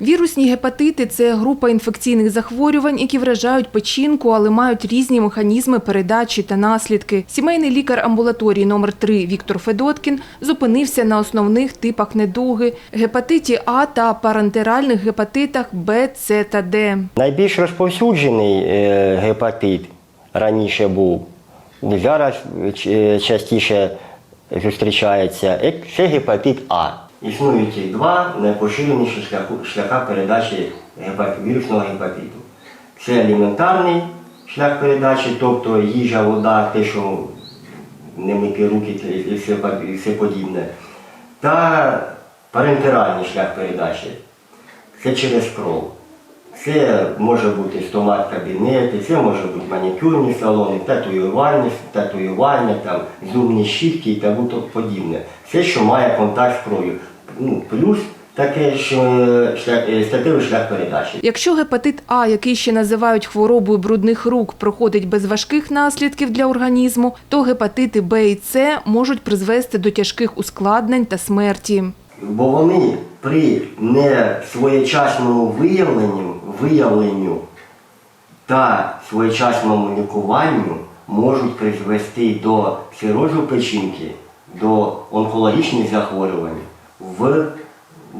Вірусні гепатити це група інфекційних захворювань, які вражають печінку, але мають різні механізми передачі та наслідки. Сімейний лікар амбулаторії номер 3 Віктор Федоткін зупинився на основних типах недуги – гепатиті А та парентеральних гепатитах Б, С та Д. Найбільш розповсюджений е, гепатит раніше був, зараз е, частіше зустрічається, е, це гепатит А. Існують два найпоширеніші шляха передачі вірусного гепатиту. Це аліментарний шлях передачі, тобто їжа, вода, те, що не мити руки і все, і все подібне. Та парентеральний шлях передачі. Це через кров. Це може бути стомат-кабінети, це може бути манікюрні салони, татуювальні, татуювання, там, зубні щітки і тому подібне. Все, що має контакт з кров'ю. Ну, плюс таке ж е, е, статевий шлях передачі. Якщо гепатит А, який ще називають хворобою брудних рук, проходить без важких наслідків для організму, то гепатити Б і С можуть призвести до тяжких ускладнень та смерті. Бо вони при несвоєчасному виявленню, виявленню та своєчасному лікуванню можуть призвести до цирозу печінки, до онкологічних захворювань в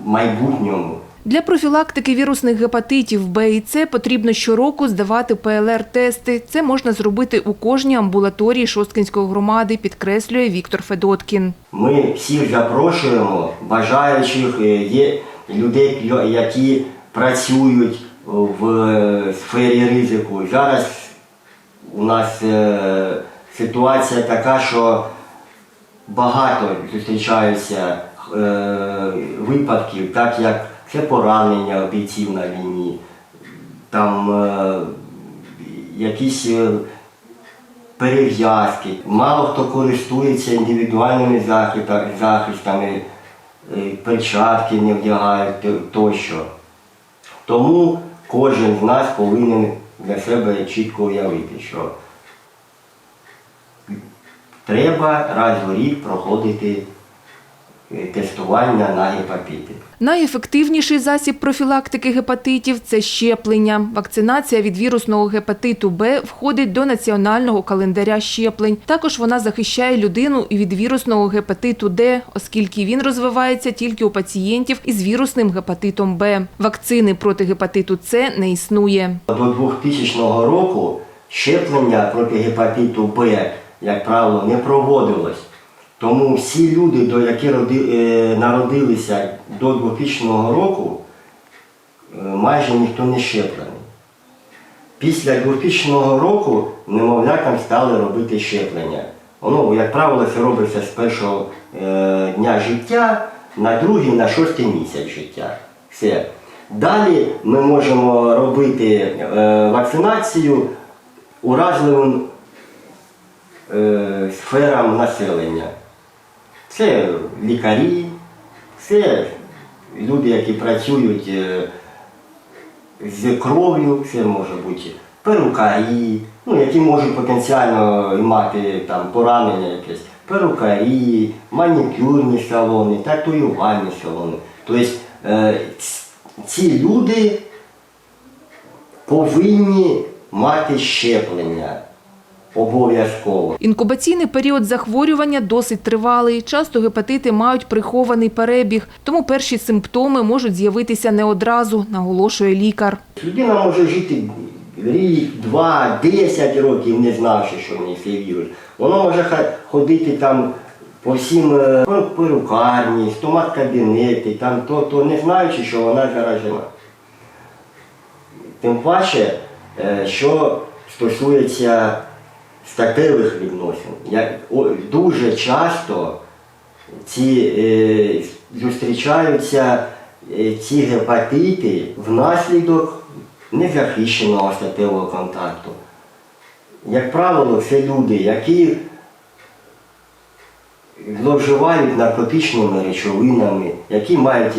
майбутньому. Для профілактики вірусних гепатитів Б і С потрібно щороку здавати ПЛР-тести. Це можна зробити у кожній амбулаторії Шосткинської громади, підкреслює Віктор Федоткін. Ми всіх запрошуємо, бажаючих е, є людей, які працюють в сфері ризику. Зараз у нас е, ситуація така, що багато зустрічаються випадків, так як це поранення бійців на війні, там е, якісь. е, перев'язки. Мало хто користується індивідуальними захистами, е, перчатки не вдягають тощо. Тому кожен з нас повинен для себе чітко уявити, що треба раз у рік проходити е, тестування на гепатити. Найефективніший засіб профілактики гепатитів це щеплення. Вакцинація від вірусного гепатиту Б входить до національного календаря щеплень. Також вона захищає людину і від вірусного гепатиту Д, оскільки він розвивається тільки у пацієнтів із вірусним гепатитом Б. Вакцини проти гепатиту С не існує. До 2000 року щеплення проти гепатиту Б, як правило, не проводилось. Тому всі люди, до які е, народилися до 2000 року, е, майже ніхто не щеплений. Після 2000 року немовлякам стали робити щеплення. Воно, як правило, це робиться з першого е, дня життя на другий, на шостий місяць життя. Все. Далі ми можемо робити вакцинацію уразливим е, сферам населення. Це лікарі, це люди, які працюють е, з кров'ю, це може бути перукарі, ну, які можуть потенціально мати там, поранення якесь, перукарі, манікюрні салони, татуювальні салони. Тобто е, ці люди повинні мати щеплення обов'язково. Інкубаційний період захворювання досить тривалий. Часто гепатити мають прихований перебіг, тому перші симптоми можуть з'явитися не одразу, наголошує лікар. Людина може жити рік, два, десять років, не знавши, що в неї цей вірус. Воно може ходити там по всім е, перукарні, стомат-кабінети, там то, то не знаючи, що вона заражена. Тим паче, е, що стосується статевих відносин, о, дуже часто ці, е, зустрічаються е, ці гепатити внаслідок незахищеного статевого контакту. Як правило, це люди, які зловживають наркотичними речовинами, які мають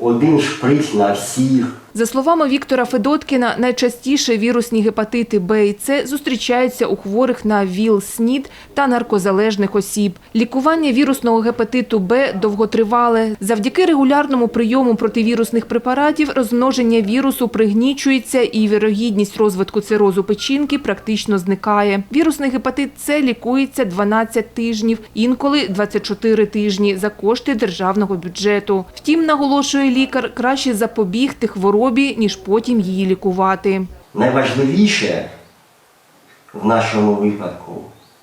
один шприц на всіх. За словами Віктора Федоткіна, найчастіше вірусні гепатити Б і С зустрічаються у хворих на ВІЛ, СНІД та наркозалежних осіб. Лікування вірусного гепатиту Б довготривале. Завдяки регулярному прийому противірусних препаратів розмноження вірусу пригнічується і вірогідність розвитку цирозу печінки практично зникає. Вірусний гепатит С лікується 12 тижнів, інколи 24 тижні за кошти державного бюджету. Втім, наголошує лікар, краще запобігти хворобі, ніж потім її лікувати. Найважливіше в нашому випадку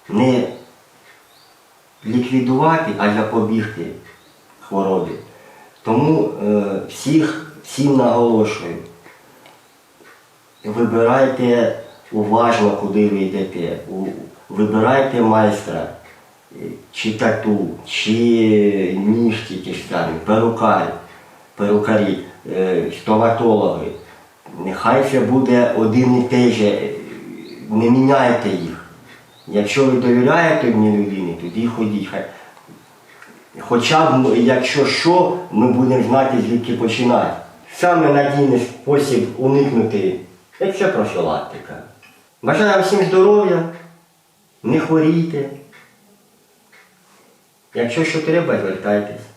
не ліквідувати, а запобігти хворобі. Тому е, всіх, всім наголошую, вибирайте уважно, куди ви йдете. Вибирайте майстра, чи тату, чи ніжки ті самі, перукарі, перукарі, е, стоматологи. Нехай це буде один і той же, е, не міняйте їх. Якщо ви довіряєте одній людині, тоді ходіть. Хоча б, якщо що, ми будемо знати, звідки починати. Саме надійний спосіб уникнути це профілактика. Бажаю всім здоров'я, не хворійте. Якщо що треба, звертайтесь.